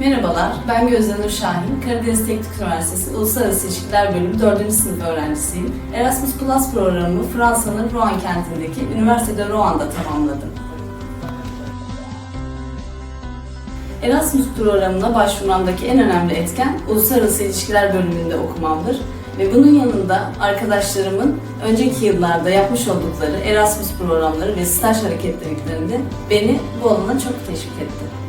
Merhabalar, ben Gözde Nur Şahin. Karadeniz Teknik Üniversitesi Uluslararası İlişkiler Bölümü 4. sınıf öğrencisiyim. Erasmus Plus programımı Fransa'nın Rouen kentindeki Üniversitede Roan'da tamamladım. Erasmus programına başvurmamdaki en önemli etken Uluslararası İlişkiler bölümünde okumamdır. Ve bunun yanında arkadaşlarımın önceki yıllarda yapmış oldukları Erasmus programları ve staj hareketliliklerinde beni bu alana çok teşvik etti.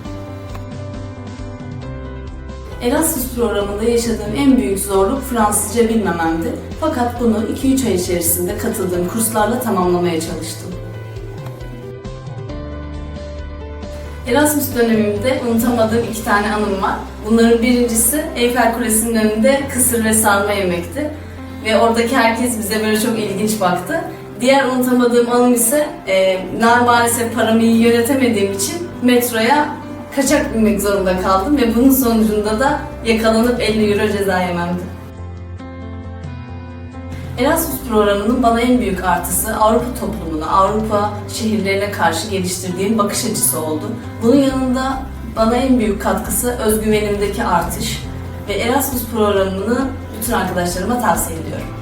Erasmus programında yaşadığım en büyük zorluk Fransızca bilmememdi. Fakat bunu 2-3 ay içerisinde katıldığım kurslarla tamamlamaya çalıştım. Erasmus dönemimde unutamadığım iki tane anım var. Bunların birincisi Eyfel Kulesi'nin önünde kısır ve sarma yemekti. Ve oradaki herkes bize böyle çok ilginç baktı. Diğer unutamadığım anım ise e, maalesef paramı iyi yönetemediğim için metroya kaçak binmek zorunda kaldım ve bunun sonucunda da yakalanıp 50 euro ceza yememdi. Erasmus programının bana en büyük artısı Avrupa toplumuna, Avrupa şehirlerine karşı geliştirdiğim bakış açısı oldu. Bunun yanında bana en büyük katkısı özgüvenimdeki artış ve Erasmus programını bütün arkadaşlarıma tavsiye ediyorum.